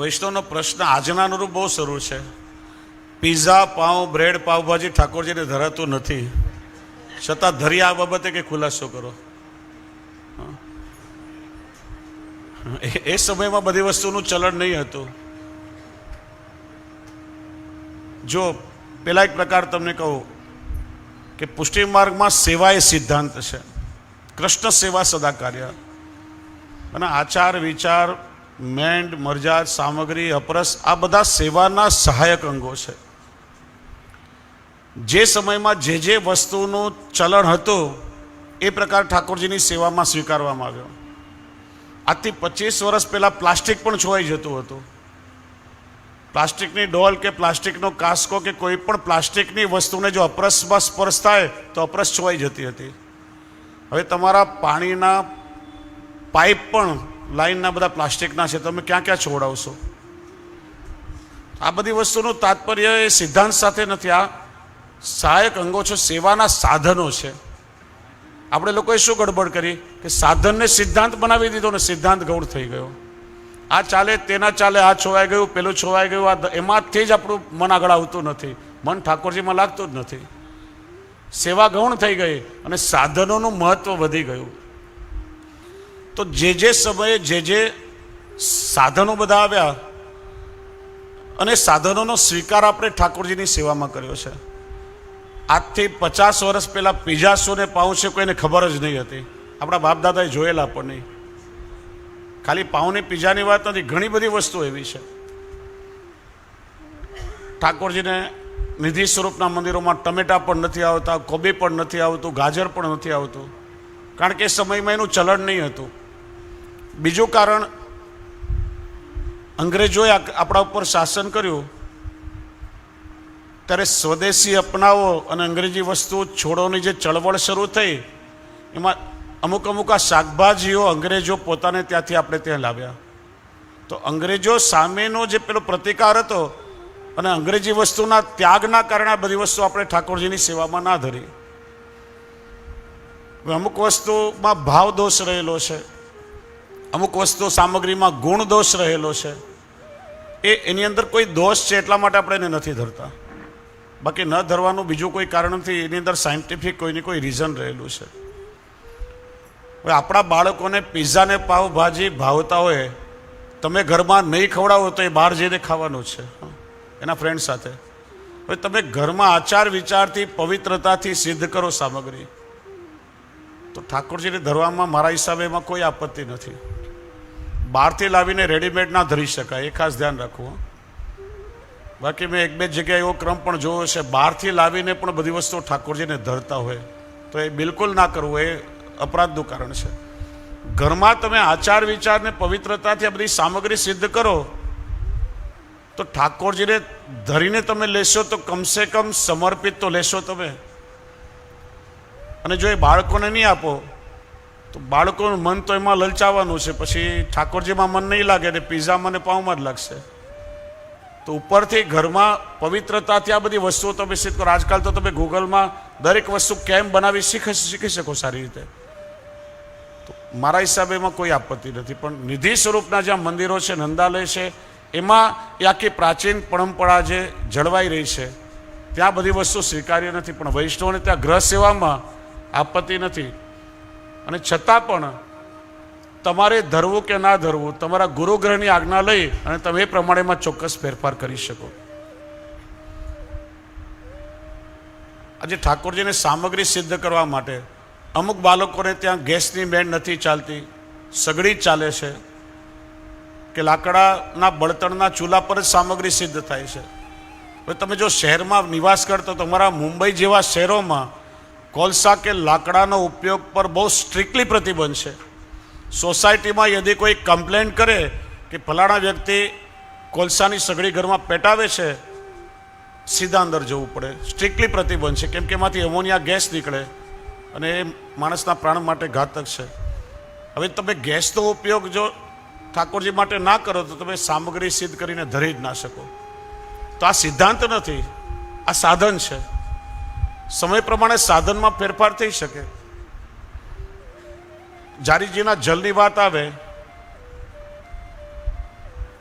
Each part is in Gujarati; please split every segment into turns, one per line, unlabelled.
વૈષ્ણવનો પ્રશ્ન આજના અનુરૂપ બહુ સરળ છે. પીઝા, પાઉં, બ્રેડ, પાઉંભાજી ઠાકોરજીને ધરાતું નથી. છતાં ધરી આ બાબતે કે ખુલાસો કરો. એ- સમયમાં બધી વસ્તુનું ચલણ નહીં હતું. જો પેલા એક પ્રકાર તમને કહું કે પુષ્ટિ માર્ગમાં સેવા એ સિદ્ધાંત છે. કૃષ્ણ સેવા સદા કાર્ય અને આચાર વિચાર મેન્ડ મરજાદ સામગ્રી, અપરસ, આ બધા સેવાના સહાયક અંગો છે. જે સમયમાં જે જે વસ્તુનું ચલણ હતું, એ પ્રકાર ઠાકોરજીની સેવામાં સ્વીકારવામાં આવ્યો. આજથી પચીસ વર્ષ પહેલાં પ્લાસ્ટિક પણ છોવાઈ જતું હતું. પ્લાસ્ટિકની ડોલ કે પ્લાસ્ટિકનો કાસ્કો કે કોઈ પણ પ્લાસ્ટિકની વસ્તુને જો અપરસમાં સ્પર્શ થાય, તો અપરસ છોવાઈ જતી હતી. હવે તમારા પાણીના પાઇપ પણ લાઈનના બધા પ્લાસ્ટિકના છે, તમે ક્યાં ક્યાં છોડાવશો? આ બધી વસ્તુનું તાત્પર્ય એ સિદ્ધાંત સાથે નથી. આ સહાયક અંગો છે, સેવાના સાધનો છે. આપણે લોકોએ શું ગડબડ કરી? કે સાધનને સિદ્ધાંત બનાવી દીધો ને સિદ્ધાંત ગૌણ થઈ ગયો. આ ચાલે, તેના ચાલે, આ છોવાઈ ગયું, પેલું છોવાઈ ગયું, આ એમાંથી જ આપણું મન આગળ આવતું નથી. મન ઠાકોરજીમાં લાગતું જ નથી. સેવા ગૌણ થઈ ગઈ અને સાધનોનું મહત્ત્વ વધી ગયું. તો જે જે સમયે જે જે સાધનો બધા આવ્યા અને સાધનોનો સ્વીકાર આપણે ઠાકોરજીની સેવામાં કર્યો છે. આજથી પચાસ વર્ષ પહેલાં પીઝાસો ને પાઉં છે કોઈને ખબર જ નહીં હતી. આપણા બાપદાદાએ જોયેલા પણ નહીં. ખાલી પાઉંની પીજાની વાત નથી, ઘણી બધી વસ્તુ એવી છે. ઠાકોરજીને નિધિ સ્વરૂપના મંદિરોમાં ટમેટા પણ નથી આવતા, કોબી પણ નથી આવતું, ગાજર પણ નથી આવતું. કારણ કે સમયમાં એનું ચલણ નહીં હતું. બીજું કારણ, અંગ્રેજોએ આપણા ઉપર શાસન કર્યું. ત્યારે સ્વદેશી અપનાવો અને અંગ્રેજી વસ્તુ છોડોની જે ચળવળ શરૂ થઈ, એમાં અમુક અમુક આ શાકભાજીઓ અંગ્રેજો પોતાને ત્યાંથી આપણે ત્યાં લાવ્યા. તો અંગ્રેજો સામેનો જે પેલો પ્રતિકાર હતો અને અંગ્રેજી વસ્તુના ત્યાગના કારણે આ બધી વસ્તુ આપણે ઠાકોરજીની સેવામાં ના ધરી. અમુક વસ્તુમાં ભાવ દોષ રહેલો છે. અમુક વસ્તુ સામગ્રીમાં ગુણ દોષ રહેલો છે. એ એની અંદર કોઈ દોષ છે એટલા માટે આપણે એને નથી ધરતા. બાકી ન ધરવાનું બીજું કોઈ કારણ નથી એની અંદર સાયન્ટિફિક કોઈની કોઈ રીઝન રહેલું છે. હવે આપણા બાળકોને પીઝાને પાવભાજી ભાવતા હોય, તમે ઘરમાં નહીં ખવડાવો તો એ બહાર જઈને ખાવાનું છે. એના ફ્રેન્ડ સાથે. હવે તમે ઘરમાં આચાર વિચારથી પવિત્રતાથી સિદ્ધ કરો સામગ્રી. તો ઠાકોરજીને ધરવામાં મારા હિસાબે એમાં કોઈ આપત્તિ નથી. બહારથી લાવીને રેડીમેડ ના ધરી શકાય, એ ખાસ ધ્યાન રાખવું બાકી મેં એક બે જગ્યાએ એવો ક્રમ પણ જોયો છે, બહારથી લાવીને પણ બધી વસ્તુઓ ઠાકોરજીને ધરતા હોય, તો એ બિલકુલ ના કરવું, એ અપરાધનું કારણ છે. ઘરમાં તમે આચાર વિચારને પવિત્રતાથી આ બધી સામગ્રી સિદ્ધ કરો, તો ઠાકોરજીને ધરીને તમે લેશો તો કમસે કમ સમર્પિત તો લેશો તમે. અને જો એ બાળકોને નહીં આપો, તો બાળકોનું મન તો એમાં લલચાવાનું છે. પછી ઠાકોરજીમાં મન નહીં લાગે ને પીઝામાં ને પાઉંમાં જ લાગશે. તો ઉપરથી ઘરમાં પવિત્રતાથી આ બધી વસ્તુઓ તમે શીખ કરો. આજકાલ તો તમે ગૂગલમાં દરેક વસ્તુ કેમ બનાવી શીખી શીખી શકો સારી રીતે. તો મારા હિસાબે એમાં કોઈ આપત્તિ નથી. પણ નિધિ સ્વરૂપના જ્યાં મંદિરો છે, નંદાલય છે, એમાં એ આખી પ્રાચીન પરંપરા જે જળવાઈ રહી છે, ત્યાં બધી વસ્તુ સ્વીકાર્ય નથી. પણ વૈષ્ણવને ત્યાં ગ્રહ સેવામાં આપત્તિ નથી. અને છતાં પણ તમારે ધરવું કે ના ધરવું, તમારા ગુરુગ્રહની આજ્ઞા લઈ અને તમે એ પ્રમાણેમાં ચોક્કસ ફેરફાર કરી શકો. આજે ઠાકોરજીને સામગ્રી સિદ્ધ કરવા માટે અમુક બાળકોને ત્યાં ગેસની બેન્ડ નથી ચાલતી, સગડી ચાલે છે, કે લાકડાના બળતણના ચૂલા પર જ સામગ્રી સિદ્ધ થાય છે. હવે તમે જો શહેરમાં નિવાસ કરતો તમારા મુંબઈ જેવા શહેરોમાં કોલસા કે લાકડાનો ઉપયોગ પર બહુ સ્ટ્રિક્ટલી પ્રતિબંધ છે. સોસાયટીમાં યદિ કોઈ કમ્પ્લેન કરે કે ફલાણા વ્યક્તિ કોલસાની સગડી ઘરમાં પેટાવે છે, સીધા અંદર જવું પડે. સ્ટ્રિક્ટલી પ્રતિબંધ છે, કેમ કે એમાંથી એમોનિયા ગેસ નીકળે અને એ માણસના પ્રાણ માટે ઘાતક છે. હવે તમે ગેસનો ઉપયોગ જો ઠાકોરજી માટે ના કરો, તો તમે સામગ્રી સિદ્ધ કરીને ધરી જ ના શકો. તો આ સિદ્ધાંત નથી, આ સાધન છે. સમય પ્રમાણે સાધનમાં ફેરફાર થઈ શકે. જારીજીના જલની વાત આવે,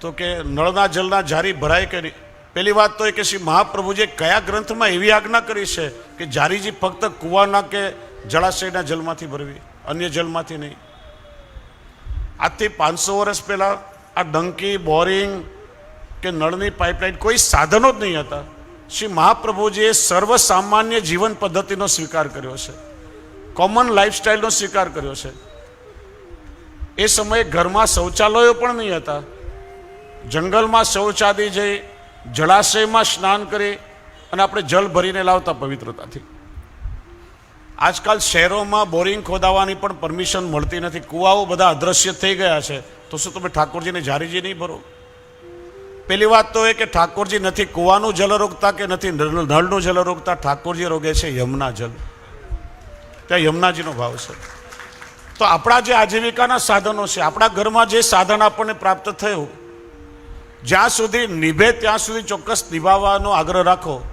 તો કે નળના જલના જારી ભરાય કરી. પહેલી વાત તો એ કે શ્રી મહાપ્રભુજીએ કયા ગ્રંથમાં એવી આજ્ઞા કરી છે કે જારીજી ફક્ત કૂવાના કે જળાશયના જલમાંથી ભરવી, અન્ય જલમાંથી નહીં. આજથી પાંચસો વર્ષ પહેલાં આ ડંકી, બોરિંગ કે નળની પાઇપલાઇન કોઈ સાધનો જ નહીં હતા. શ્રી મહાપ્રભુજીએ સર્વસામાન્ય જીવન પદ્ધતિનો સ્વીકાર કર્યો છે. કોમન લાઈફસ્ટાઈલનો સ્વીકાર કર્યો છે. એ સમયે ઘરમાં શૌચાલયો પણ નહીં હતા. જંગલમાં શૌચાદી જઈ જળાશયમાં સ્નાન કરી અને આપણે જલ ભરીને લાવતા પવિત્રતાથી. આજકાલ શહેરોમાં બોરિંગ ખોદાવાની પણ પરમિશન મળતી નથી. કૂવાઓ બધા અદ્રશ્ય થઈ ગયા છે. તો શું તમે ઠાકોરજીને જારીજી નહીં ભરો? પેલી વાત તો એ કે ઠાકોરજી નથી કુવાનું જલ રોકતા કે નથી નળ- નળનું જલ રોકતા? ઠાકોરજી રોગે છે યમુના જલ. ત્યાં યમુનાજીનો ભાવ છે. તો આપણા જે આજીવિકાના સાધનો છે, આપણા ઘરમાં જે સાધન આપણને પ્રાપ્ત થયું, જ્યાં સુધી નિભે ત્યાં સુધી ચોક્કસ નિભાવવાનો આગ્રહ રાખો.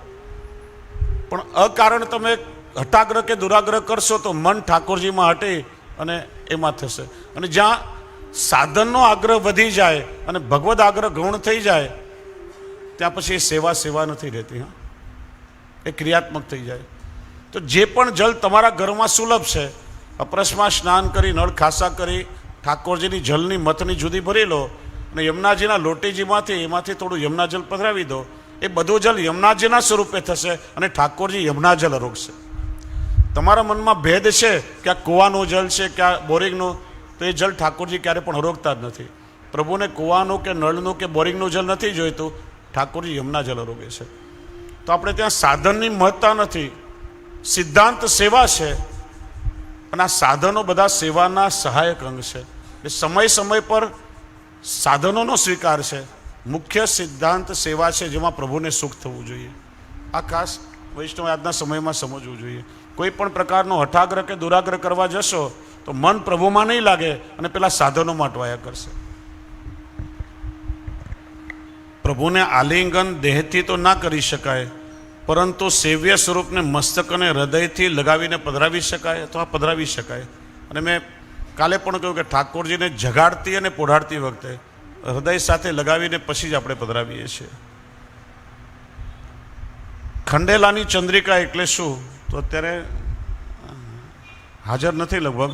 પણ અકારણ તમે હટાગ્રહ કે દુરાગ્રહ કરશો તો મન ઠાકોરજીમાં હટે અને એમાં થશે. અને જ્યાં સાધનનો આગ્રહ વધી જાય અને ભગવદ આગ્રહ ગૌણ થઈ જાય, ત્યાં પછી એ સેવા સેવા નથી રહેતી, હા. એ ક્રિયાત્મક થઈ જાય. તો જે પણ જલ તમારા ઘરમાં સુલભ છે, અપરસમાં સ્નાન કરી, નળ ખાસા કરી, ઠાકોરજીની જલની મથની જુદી ભરી લો અને યમુનાજીના લોટીજીમાંથી, એમાંથી થોડું યમુના જલ પધરાવી દો, એ બધું જલ યમુનાજીના સ્વરૂપે થશે અને ઠાકોરજી યમુના જલ રોકશે. તમારા મનમાં ભેદ છે કે આ કૂવાનું જલ છે, કે આ બોરિંગનું તો એ જલ ઠાકોરજી ક્યારે પણ રોકતા જ નથી. પ્રભુને કૂવાનું કે નળનું કે બોરિંગનું જલ નથી જોઈતું, ઠાકોરજી યમુના જલ રોગે છે. તો આપણે ત્યાં સાધનની મહત્તા નથી. સિદ્ધાંત સેવા છે, અને આ સાધનો બધા સેવાના સહાયક અંગ છે. એ સમય સમય પર સાધનોનો સ્વીકાર છે. મુખ્ય સિદ્ધાંત સેવા છે જેમાં પ્રભુને સુખ થવું જોઈએ. આ ખાસ વૈષ્ણવ આજના સમયમાં સમજવું જોઈએ. કોઈ પણ પ્રકારનો હઠાગ્રહ કે દુરાગ્રહ કરવા જશો તો મન પ્રભુમાં નહીં લાગે અને પેલા સાધનોમાં અટવાયા કરશે. પ્રભુને આલિંગન દેહથી તો ના કરી શકાય, પરંતુ સેવ્ય સ્વરૂપને મસ્તક અને હૃદયથી લગાવીને પધરાવી શકાય અથવા પધરાવી શકાય. અને મેં કાલે પણ કહ્યું કે ઠાકોરજીને જગાડતી અને પોઢાડતી વખતે હૃદય સાથે લગાવીને પછી જ આપણે પધરાવીએ છીએ. ખંડેલાની ચંદ્રિકા એટલે શું? તો અત્યારે હાજર નથી લગભગ.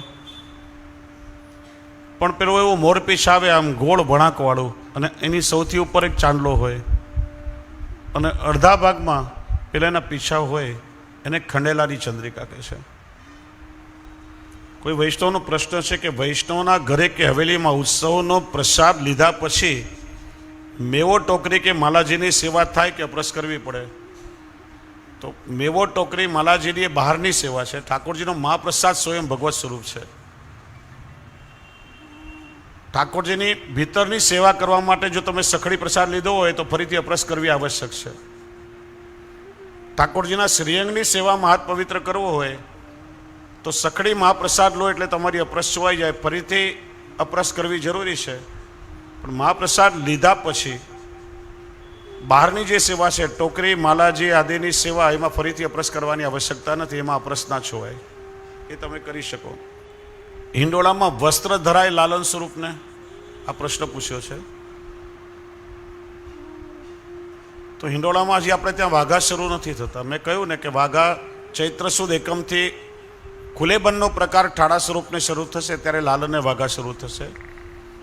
પણ પેલો એવો મોરપીછ આવે, આમ ગોળ વળાંકવાળું અને એની સૌથી ઉપર એક ચાંદલો હોય. અને અડધા ભાગમાં પેલા એના પીછા હોય, એને ખંડેલાની ચંદ્રિકા કહે છે. કોઈ વૈષ્ણવનો પ્રશ્ન છે કે વૈષ્ણવના ઘરે કે હવેલીમાં ઉત્સવનો પ્રસાદ લીધા પછી મેવો ટોકરી કે માલાજીની સેવા થાય કે અપરસ કરવી પડે? તો મેવો ટોકરી માલાજીની એ બહારની સેવા છે. ઠાકોરજીનો મહાપ્રસાદ સ્વયં ભગવત સ્વરૂપ છે. ઠાકોરજીની ભીતરની સેવા કરવા માટે જો તમે સખડી પ્રસાદ લીધો હોય તો ફરીથી અપરસ કરવી આવશ્યક છે. ઠાકોરજીના શ્રીઅંગની સેવામાં હાથ પવિત્ર કરવો હોય તો સખડી મહાપ્રસાદ લો એટલે તમારી અપરસ ચોવાઈ જાય. ફરીથી અપરસ કરવી જરૂરી છે. પણ મહાપ્રસાદ લીધા પછી બહારની જે સેવા છે, ટોકરી, માલાજી આદિની સેવા, એમાં ફરીથી અપરસ કરવાની આવશ્યકતા નથી. એમાં અપરસ ના છોવાય. એ તમે કરી શકો. હિંડોળામાં વસ્ત્ર ધરાય લાલન સ્વરૂપને આ પ્રશ્ન પૂછ્યો છે. તો હિંડોળામાં હજી આપણે ત્યાં વાઘા શરૂ નથી થતા. મેં કહ્યું ને કે વાઘા ચૈત્ર સુદ એકમથી ખુલેબનનો પ્રકાર ઠાડા સ્વરૂપને શરૂ થશે, ત્યારે લાલને વાઘા શરૂ થશે.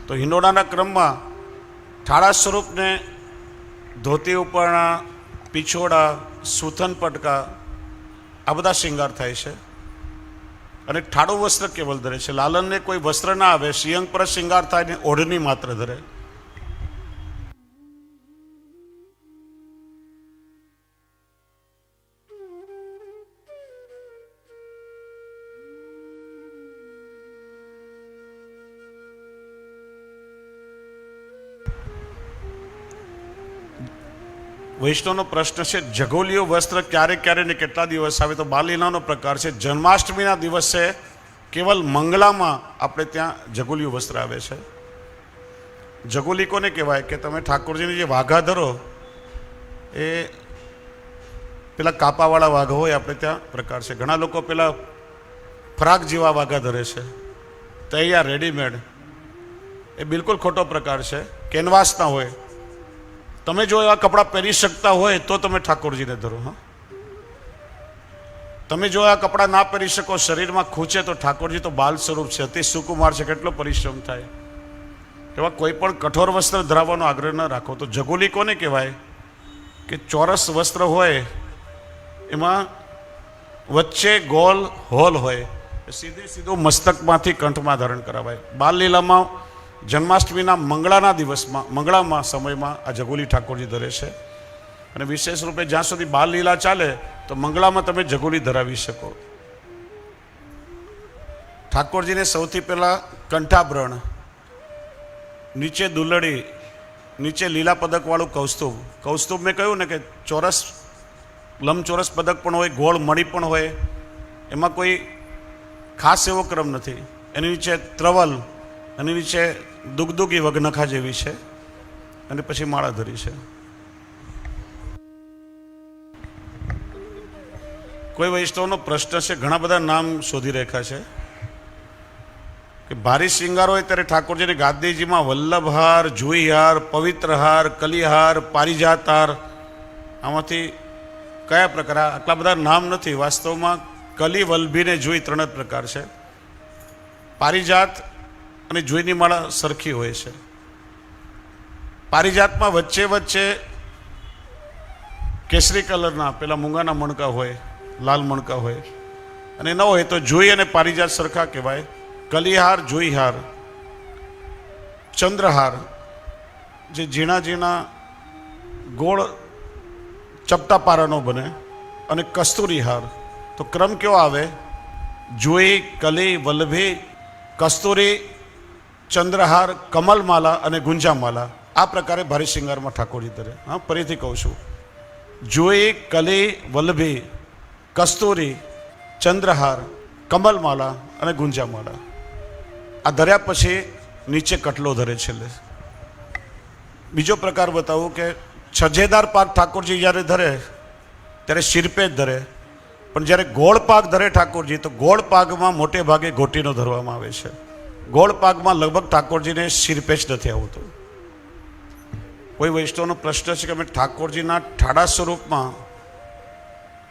તો હિંડોળાના ક્રમમાં ઠાડા સ્વરૂપને ધોતી ઉપરના પીછોડા, સુથન પટકા આ બધા શિંગાર થાય છે. અને ઠાડું વસ્ત્ર કેવલ ધરે છે. લાલનને કોઈ વસ્ત્ર ના આવે, શિયંગ પર શિંગાર થાય ને ઓઢણી માત્ર ધરે. વૈષ્ણવનો પ્રશ્ન છે જગોલીઓ વસ્ત્ર ક્યારે ક્યારે ને કેટલા દિવસ આવે તો બાલીલાનો પ્રકાર છે. જન્માષ્ટમીના દિવસે કેવલ મંગલામાં આપણે ત્યાં જગોલીઓ વસ્ત્ર આવે છે. જગોલી કોને કહેવાય? કે તમે ઠાકોરજીની જે વાઘા ધરો, એ પેલા કાપાવાળા વાઘ હોય, આપણે ત્યાં પ્રકાર છે. ઘણા લોકો પેલા ફરાક જેવા વાઘા ધરે છે. તૈયાર રેડીમેડ એ બિલકુલ ખોટો પ્રકાર છે. કેનવાસના હોય. તમે જો એવા કપડાં પહેરી શકતા હોય તો તમે ઠાકોરજીને ધરો, હા? તમે જો આ કપડાં ના પહેરી શકો, શરીરમાં ખૂંચે તો ઠાકોરજી તો બાલ સ્વરૂપ છે. અતિ સુકુમાર છે, કેટલો પરિશ્રમ થાય. એવા કોઈ પણ કઠોર વસ્ત્ર ધરાવવાનો આગ્રહ ન રાખો. તો જગોલી કોને કહેવાય? કે ચોરસ વસ્ત્ર હોય, એમાં વચ્ચે ગોલ હોલ હોય. સીધે સીધું મસ્તકમાંથી કંઠમાં ધારણ કરાવાય. બાલ લીલામાં જન્માષ્ટમીના મંગળાના દિવસમાં, મંગળામાં સમયમાં આ જગોલી ઠાકોરજી ધરે છે. અને વિશેષ રૂપે જ્યાં સુધી બાલ લીલા ચાલે, તો મંગળામાં તમે જગોલી ધરાવી શકો. ઠાકોરજીને સૌથી પહેલાં કંઠાભરણ, નીચે દુલડી, નીચે લીલા પદકવાળું કૌસ્તુભ. કૌસ્તુભ મેં કહ્યું ને કે ચોરસ, લંબચોરસ પદક પણ હોય, ગોળ મણી પણ હોય, એમાં કોઈ ખાસ એવો ક્રમ નથી. એની નીચે ત્રવલ એની નીચે દુગદુગી વગનખા જેવી છે. અને પછી માળા ધરી છે. કોઈ વૈષ્ણવનો પ્રશ્ન છે, ઘણા બધા નામ શોધી રાખ્યા છે. કે ભારી શિંગાર હોય ત્યારે ઠાકોરજીની ગાંધીજીમાં વલ્લભહાર જુઈહાર પવિત્રહાર, કલિહાર પારિજાતહાર આમાંથી કયા પ્રકાર, આટલા બધા નામ નથી. વાસ્તવમાં કલી વલ્ભીને જુઈ ત્રણ જ પ્રકાર છે. પારિજાત અને જોઈની માળા સરખી હોય છે. પારિજાતમાં વચ્ચે વચ્ચે કેસરી કલરના પેલા મૂંગાના મણકા હોય, લાલ મણકા હોય. અને ન હોય તો જોઈ અને પારિજાત સરખા કહેવાય. કલિહાર, જોઈહાર, ચંદ્રહાર, જે ઝીણા ઝીણા ગોળ ચપટા પારાનો બને અને કસ્તુરીહાર. તો ક્રમ કયો આવે? જોઈ, કલી, વલ્લભી, કસ્તુરી ચંદ્રહાર, કમલમાલા અને ગુંજામાલા આ પ્રકારે ભારે શિંગારમાં ઠાકોરજી ધરે હા, ફરીથી કહું છું. જોઈ કલી વલ્લભી, કસ્તુરી, ચંદ્રહાર, કમલમાલા અને ગુંજામાલા. આ ધર્યા પછી નીચે કટલો ધરે છેલ્લે. બીજો પ્રકાર બતાવું કે છજેદાર પાક ઠાકોરજી જ્યારે ધરે, ત્યારે શિરપે જ ધરે. પણ જ્યારે ગોળ પાક ધરે ઠાકોરજી, તો ગોળ પાકમાં મોટે ભાગે ઘોટીનો ધરવામાં આવે છે. ગોળ પાકમાં લગભગ ઠાકોરજીને શિરપે જ નથી આવતું. કોઈ વૈષ્ણવનો પ્રશ્ન છે કે અમે ઠાકોરજીના ઠાડા સ્વરૂપમાં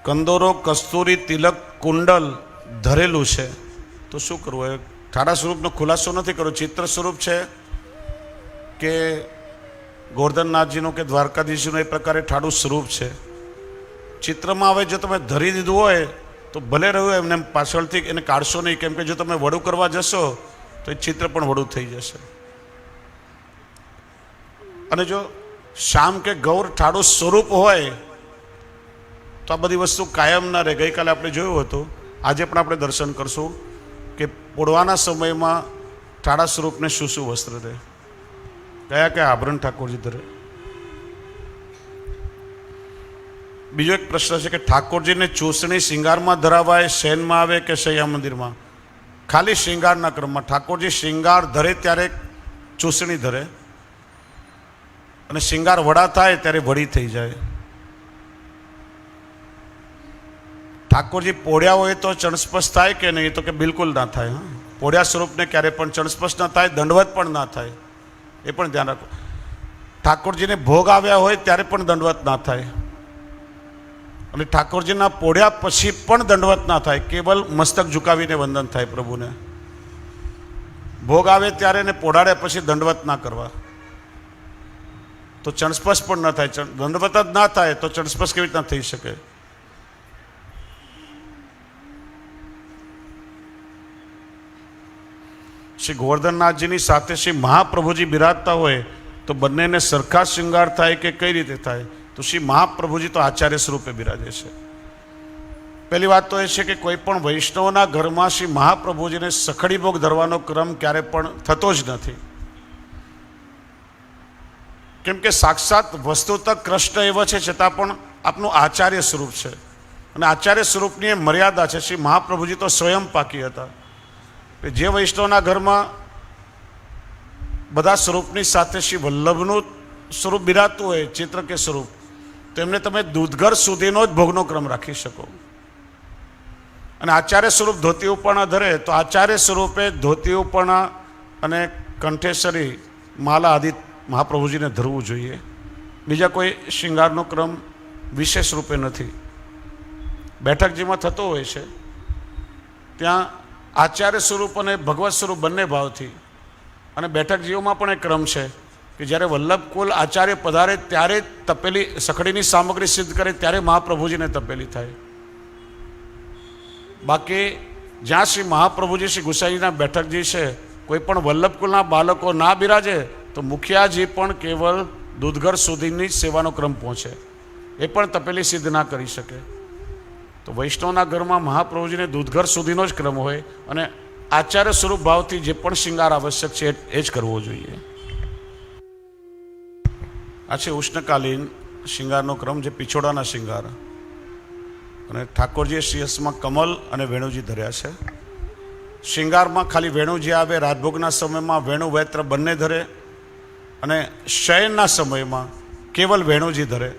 કંદોરો, કસ્તુરી, તિલક, કુંડલ ધરેલું છે, તો શું કરવું? એ ઠાડા સ્વરૂપનો ખુલાસો નથી કર્યો. ચિત્ર સ્વરૂપ છે કે ગોર્ધનનાથજીનું કે દ્વારકાધીશનું એ પ્રકારે ઠાડું સ્વરૂપ છે. ચિત્રમાં હવે જો તમે ધરી દીધું હોય, તો ભલે રહ્યું એમને એમ પાછળથી એને કાઢશો નહીં. કેમ કે જો તમે વડું કરવા જશો તો એ ચિત્ર પણ વડું થઈ જશે. અને જો શામ કે ગૌર ઠાડું સ્વરૂપ હોય, તો આ બધી વસ્તુ કાયમ ના રહે. ગઈકાલે આપણે જોયું હતું. આજે પણ આપણે દર્શન કરશું કે પોડવાના સમયમાં ઠાડા સ્વરૂપને શું શું વસ્ત્ર રહે. કયા કયા આભરણ ઠાકોરજી ધરે? બીજો એક પ્રશ્ન છે કે ઠાકોરજીને ચૂસણી શિંગારમાં ધરાવાય, શયનમાં આવે કે શૈયા મંદિરમાં? ખાલી શિંગારના ક્રમમાં ઠાકોરજી શિંગાર ધરે ત્યારે ચૂસણી ધરે. અને શિંગાર વડા થાય ત્યારે વડી થઈ જાય. ઠાકોરજી પોળ્યા હોય તો ચણસ્પસ થાય કે નહીં? તો કે બિલકુલ ના થાય, હા. પોળ્યા સ્વરૂપને ક્યારે પણ ચણસ્પસ ના થાય, દંડવત પણ ના થાય. એ પણ ધ્યાન રાખો. ઠાકોરજીને ભોગ આવ્યા હોય ત્યારે પણ દંડવત ના થાય. અને ઠાકોરજીના પોળ્યા પછી પણ દંડવત ના થાય, કેવલ મસ્તક ઝુકાવીને વંદન થાય પ્રભુને. ભોગ આવે ત્યારે ને પોઢાડ્યા પછી દંડવત ના કરવા. તો ચણસ્પસ પણ ના થાય દંડવત જ ના થાય તો ચણસ્પસ કેવી રીતના થઈ શકે? શ્રી ગોવર્ધનનાથજીની સાથે શ્રી મહાપ્રભુજી બિરાજતા હોય તો બંનેને સરખા શૃંગાર થાય કે કઈ રીતે થાય? તો શ્રી મહાપ્રભુજી તો આચાર્ય સ્વરૂપે બિરાજે છે. પહેલી વાત તો એ છે કે કોઈ પણ વૈષ્ણવના ઘરમાં શ્રી મહાપ્રભુજીને સખડી ભોગ ધરવાનો ક્રમ ક્યારે પણ થતો જ નથી. કેમ કે સાક્ષાત વસ્તુતઃ કૃષ્ણ એવો છે છતાં પણ આપનું આચાર્ય સ્વરૂપ છે. અને આચાર્ય સ્વરૂપની એ મર્યાદા છે શ્રી મહાપ્રભુજી તો સ્વયં પાકી હતા. કે જે વૈષ્ણવના ઘરમાં બધા સ્વરૂપની સાથે શ્રી વલ્લભનું સ્વરૂપ બિરાતું હોય ચિત્ર કે સ્વરૂપ તો એમને તમે દૂધઘર સુધીનો જ ભોગનો ક્રમ રાખી શકો. અને આચાર્ય સ્વરૂપ ધોતી ઉપરણા ધરે તો આચાર્ય સ્વરૂપે ધોતી ઉપરણા અને કંઠેશ્વરી માલા આદિ મહાપ્રભુજીને ધરવું જોઈએ. બીજા કોઈ શૃંગારનો ક્રમ વિશેષ રૂપે નથી. બેઠકજીમાં થતો હોય છે. ત્યાં આચાર્ય સ્વરૂપ અને ભગવત સ્વરૂપ બંને ભાવથી. અને બેઠકજીઓમાં પણ એક ક્રમ છે. કે જ્યારે વલ્લભકુલ આચાર્ય પધારે, ત્યારે તપેલી સખડીની સામગ્રી સિદ્ધ કરે, ત્યારે મહાપ્રભુજીને તપેલી થાય. બાકી જ્યાં શ્રી મહાપ્રભુજી, શ્રી ગુસાઈના બેઠકજી છે, કોઈ પણ વલ્લભકુલના બાળકો ના બિરાજે, તો મુખિયાજી પણ કેવલ દૂધઘર સુધીની સેવાનો ક્રમ પહોંચે. એ પણ તપેલી સિદ્ધ ના કરી શકે. તો વૈષ્ણવના ઘરમાં મહાપ્રભુજીને દૂધઘર સુધીનો જ ક્રમ હોય અને આચાર્ય સ્વરૂપ ભાવથી જે પણ શિંગાર આવશ્યક છે એ જ કરવો જોઈએ. આ છે ઉષ્ણકાલીન શિંગારનો ક્રમ જે પિછોડાના શિંગાર. અને ઠાકોરજીએ શ્રીયસમાં કમલ અને વેણુજી ધર્યા છે. શિંગારમાં ખાલી વેણુજી આવે, રાજભોગના સમયમાં વેણુ, વૈત્ર બંને ધરે અને શયનના સમયમાં કેવલ વેણુજી ધરે.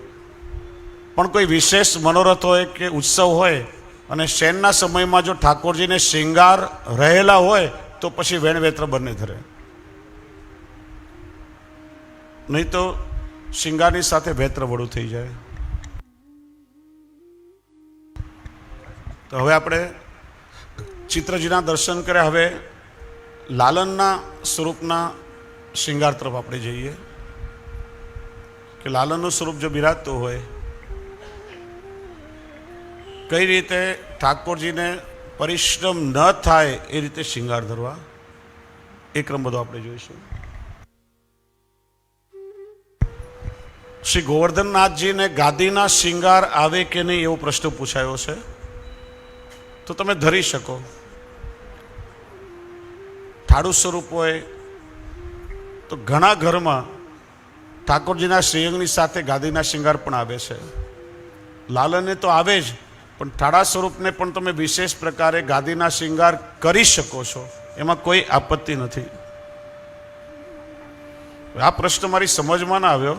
પણ કોઈ વિશેષ મનોરથ હોય કે ઉત્સવ હોય અને શયનના સમયમાં જો ઠાકોરજીને શિંગાર રહેલા હોય તો પછી વેણવેત્ર બંને ધરે. નહીં તો શિંગારની સાથે વેત્ર વડું થઈ જાય. તો હવે આપણે ચિત્રજીના દર્શન કર્યા. હવે લાલનના સ્વરૂપના શિંગાર તરફ આપણે જઈએ. કે લાલનનું સ્વરૂપ જો બિરાજતું હોય, કઈ રીતે ઠાકોરજીને પરિશ્રમ ન થાય એ રીતે શિંગાર ધરવા? એ ક્રમ બધો આપણે જોઈશું. શ્રી ગોવર્ધનનાથજીને ગાદીના શિંગાર આવે કે નહીં એવો પ્રશ્ન પૂછાયો છે? તો તમે ધરી શકો. ઠાડુ સ્વરૂપ હોય તો ઘણા ઘરમાં ઠાકોરજીના શ્રીઅંગની સાથે ગાદીના શિંગાર પણ આવે છે. લાલને તો આવે જ, પણ ઠાડા સ્વરૂપને પણ તમે વિશેષ પ્રકારે ગાદીના શિંગાર કરી શકો છો. એમાં કોઈ આપત્તિ નથી. આ પ્રશ્ન મારી સમજમાં ના આવ્યો.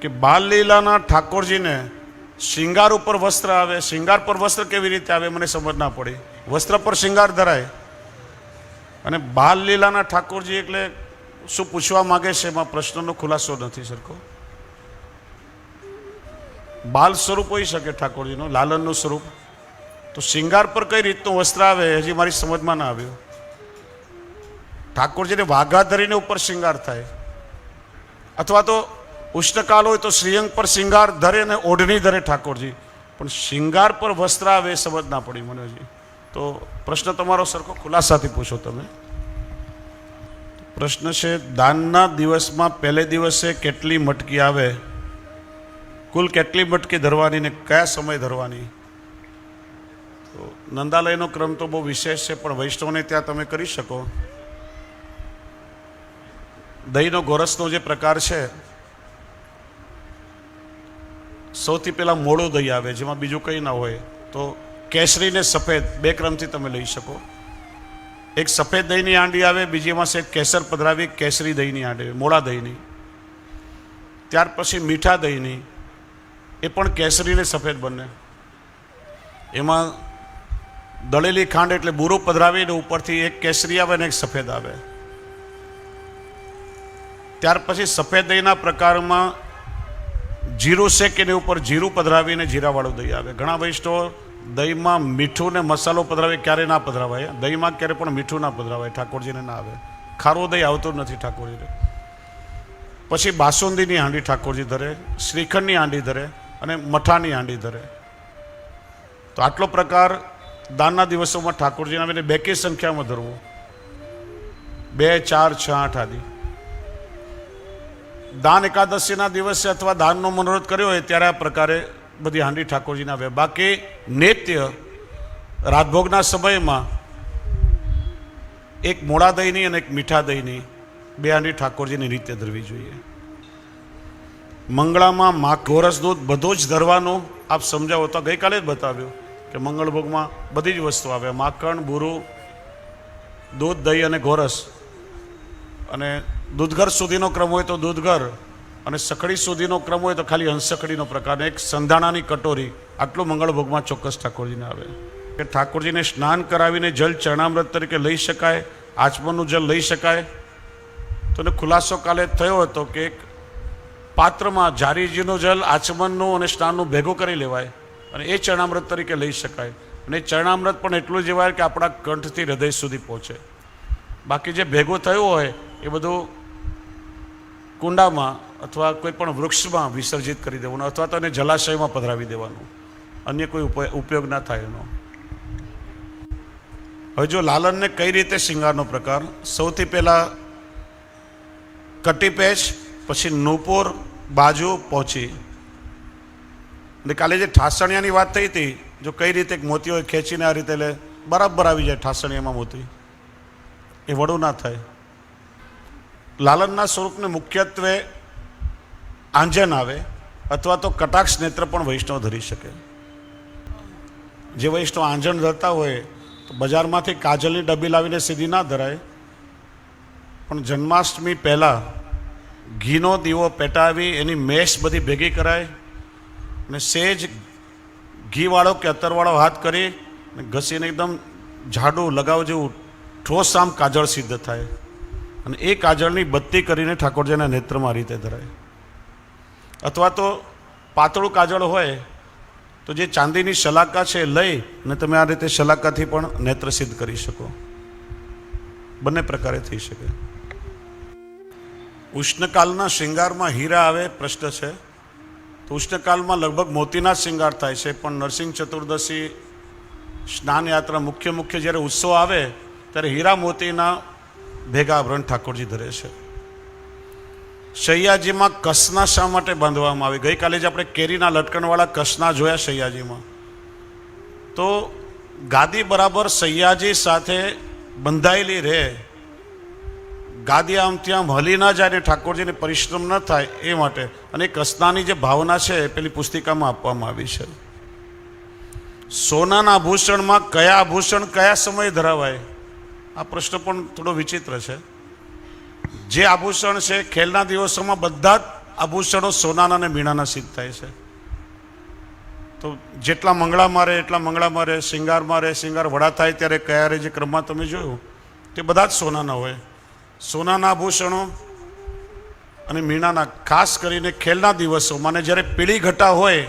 કે બાલ લીલાના ઠાકોરજીને શિંગાર ઉપર વસ્ત્ર આવે, શિંગાર પર વસ્ત્ર કેવી રીતે આવે મને સમજ ના પડી. વસ્ત્ર પર શિંગાર ધરાય. અને બાલ લીલાના ઠાકોરજી એટલે શું પૂછવા માગે છે એમાં પ્રશ્નનો ખુલાસો નથી સરખો. બાલ સ્વરૂપ હોઈ શકે ઠાકોરજીનું, લાલનનું સ્વરૂપ. તો શિંગાર પર કઈ રીતનું વસ્ત્ર આવે હજી મારી સમજમાં ના આવ્યું. ઠાકોરજીને વાઘા ધરીને ઉપર શિંગાર થાય. અથવા તો ઉષ્ણકાલ હોય તો શ્રીઅંગ પર શિંગાર ધરે અને ઓઢણી ધરે ઠાકોરજી. પણ શિંગાર પર વસ્ત્ર આવે એ સમજ ના પડી મને હજી તો પ્રશ્ન તમારો સરખો ખુલાસાથી પૂછો તમે. પ્રશ્ન છે, દાનના દિવસમાં પહેલે દિવસે કેટલી મટકી આવે? કુલ કેટલી મટકી ધરવાની ને કયા સમય ધરવાની? તો નંદાલયનો ક્રમ તો બહુ વિશેષ છે, પણ વૈષ્ણવને ત્યાં તમે કરી શકો. દહીંનો ગોરસનો જે પ્રકાર છે સૌથી પહેલાં મોળો દહીં આવે, જેમાં બીજું કંઈ ના હોય, તો કેસરી ને સફેદ, બે ક્રમથી તમે લઈ શકો. એક સફેદ દહીંની આંડી આવે બીજીમાં છે કેસર પધરાવી, કેસરી દહીંની આંડી મોડા દહીંની. ત્યાર પછી મીઠા દહીંની, એ પણ કેસરી ને સફેદ બંને. એમાં દળેલી ખાંડ એટલે બુરો પધરાવીને ઉપરથી એક કેસરી આવે ને એક સફેદ આવે. ત્યાર પછી સફેદ દહીંના પ્રકારમાં જીરું શેક એની ઉપર જીરું પધરાવીને જીરાવાળું દહીં આવે. ઘણા વૈષ્ણવો દહીંમાં મીઠું ને મસાલો પધરાવે ક્યારે ના પધરાવાય. દહીંમાં ક્યારે પણ મીઠું ના પધરાવાય, ઠાકોરજીને ના આવે. ખારું દહીં આવતું નથી ઠાકોરજીને. પછી બાસુંદીની હાંડી ઠાકોરજી ધરે, શ્રીખંડની હાંડી ધરે અને મઠાની હાંડી ધરે. તો આટલો પ્રકાર દાનના દિવસોમાં ઠાકોરજીને આવીને બે કે સંખ્યામાં ધરવું. બે, ચાર, છ, આઠ આદિ. દાન એકાદશીના દિવસે અથવા દાનનો મનોરથ કર્યો હોય ત્યારે આ પ્રકારે બધી હાંડી ઠાકોરજીના આવે બાકી નિત્ય રાજભોગના સમયમાં એક મોડા દહીંની અને એક મીઠા દહીંની બે હાંડી ઠાકોરજીની નિત્ય ધરવી જોઈએ. મંગળામાં મા ગોરસ દૂધ બધું જ ધરવાનું આપ સમજાવો તો ગઈકાલે જ બતાવ્યું કે મંગળભોગમાં બધી જ વસ્તુ આવે. માખણ, બુરું, દૂધ, દહીં અને ગોરસ. અને દૂધઘર સુધીનો ક્રમ હોય તો દૂધઘર અને સખડી સુધીનો ક્રમ હોય તો ખાલી હંસખડીનો પ્રકાર. એક સંધાણાની કટોરી આટલું મંગળ ભોગમાં ચોક્કસ ઠાકોરજીને આવે. કે ઠાકોરજીને સ્નાન કરાવીને જલ ચરણામૃત તરીકે લઈ શકાય, આચમનનું જલ લઈ શકાય. તો એને ખુલાસો કાલે થયો હતો કે એક પાત્રમાં જારીજીનું જલ, આચમનનું અને સ્નાનનું ભેગું કરી લેવાય અને એ ચરણામૃત તરીકે લઈ શકાય. અને ચરણામૃત પણ એટલું જ લેવાય કે આપણા કંઠથી હૃદય સુધી પહોંચે. બાકી જે ભેગું થયું હોય એ બધું કુંડામાં અથવા કોઈ પણ વૃક્ષમાં વિસર્જિત કરી દેવાનું, અથવા તો એને જલાશયમાં પધરાવી દેવાનું. અન્ય કોઈ ઉપ- ઉપયોગ ના થાય એનો. હવે જો લાલનને કઈ રીતે શિંગારનો પ્રકાર? સૌથી પહેલાં કટી પેચ, પછી નૂપુર બાજુ પહોંચી અને કાલે જે ઠાસણિયાની વાત થઈ હતી, જો કઈ રીતે મોતીઓ ખેંચીને આ રીતે લે, બરાબર આવી જાય ઠાસણિયામાં મોતી. એ વડું ના થાય. લાલનના સ્વરૂપને મુખ્યત્વે આંજન આવે અથવા તો કટાક્ષ નેત્ર પણ વૈષ્ણવ ધરી શકે. જે વૈષ્ણવ આંજણ ધરતા હોય, તો બજારમાંથી કાજલની ડબ્બી લાવીને સીધી ના ધરાય. પણ જન્માષ્ટમી પહેલાં ઘીનો દીવો પેટાવી, એની મેશ બધી ભેગી કરાય અને સેજ ઘીવાળો કે અત્તરવાળો હાથ કરી અને ઘસીને એકદમ ઝાડુ લગાવ જેવું ઠોસ આમ કાજળ સિદ્ધ થાય. અને એ કાજળની બત્તી કરીને ઠાકોરજીના નેત્રમાં રીતે ધરાય. અથવા તો પાતળું કાજળ હોય, તો જે ચાંદીની શલાકા છે લઈ અને તમે આ રીતે શલાકાથી પણ નેત્ર સિદ્ધ કરી શકો. બંને પ્રકારે થઈ શકે. ઉષ્ણકાલના શૃંગારમાં હીરા આવે, પ્રશ્ન છે. તો ઉષ્ણકાલમાં લગભગ મોતીના જ શૃંગાર થાય છે, પણ નરસિંહ ચતુર્દશી સ્નાન યાત્રા મુખ્ય મુખ્ય જ્યારે ઉત્સવ આવે, ત્યારે હીરા મોતીના ભેગા આભરણ ઠાકોરજી ધરે છે. સૈયાજીમાં કસના શા માટે બાંધવામાં આવી? ગઈકાલે જ આપણે કેરીના લટકણવાળા કસના જોયા સૈયાજીમાં. તો ગાદી બરાબર સૈયાજી સાથે બંધાયેલી રહે. ગાદી આમ ત્યાં હલી ના જાય ને ઠાકોરજીને પરિશ્રમ ન થાય એ માટે. અને કસનાની જે ભાવના છે એ પેલી પુસ્તિકામાં આપવામાં આવી છે. સોનાના આભૂષણમાં કયા આભૂષણ કયા સમયે ધરાવાય? આ પ્રશ્ન પણ થોડો વિચિત્ર છે. જે આભૂષણ છે, ખેલના દિવસોમાં બધા જ આભૂષણો સોનાના અને મીણાના સિદ્ધ થાય છે. તો જેટલા મંગળા મારે, એટલા મંગળા મારે, શિંગાર મારે, શિંગાર વડા થાય ત્યારે કયારે જે ક્રમમાં તમે જોયું? તે બધા જ સોનાના હોય. સોનાના આભૂષણો અને મીણાના, ખાસ કરીને ખેલના દિવસોમાં અને જ્યારે પીળી ઘટા હોય,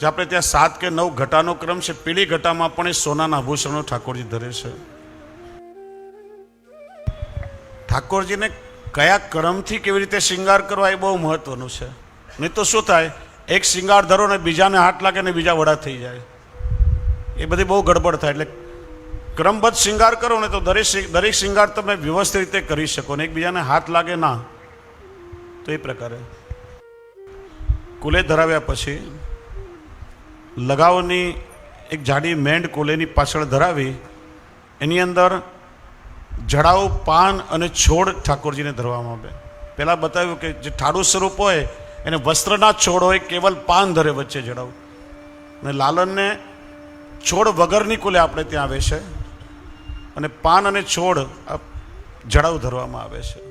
જે આપણે ત્યાં સાત કે નવ ઘટાનો ક્રમ છે, પીળી ઘટામાં પણ એ સોનાના આભૂષણો ઠાકોરજી ધરે છે. ઠાકોરજીને કયા ક્રમથી કેવી રીતે શિંગાર કરવા એ બહુ મહત્વનું છે. નહીં તો શું થાય? એક શિંગાર ધરો ને બીજાને હાથ લાગે ને બીજા વડા થઈ જાય. એ બધી બહુ ગડબડ થાય. એટલે ક્રમબદ્ધ શિંગાર કરો ને તો દરેક દરેક શિંગાર તમે વ્યવસ્થિત રીતે કરી શકો ને એકબીજાને હાથ લાગે ના. તો એ પ્રકારે. કુલે ધરાવ્યા પછી લગાવની એક જાડી મેંડ કુલેની પાછળ ધરાવી, એની અંદર જડાઉ પાન અને છોડ ઠાકોરજીને ધરવામાં આવે. પહેલાં બતાવ્યું કે જે ઠાડું સ્વરૂપ હોય, એને વસ્ત્રના છોડ હોય, કેવલ પાન ધરે વચ્ચે જડાઉ અને લાલનને છોડ વગરની કુલે આપણે ત્યાં આવે છે. અને પાન અને છોડ જડાઉ ધરવામાં આવે છે.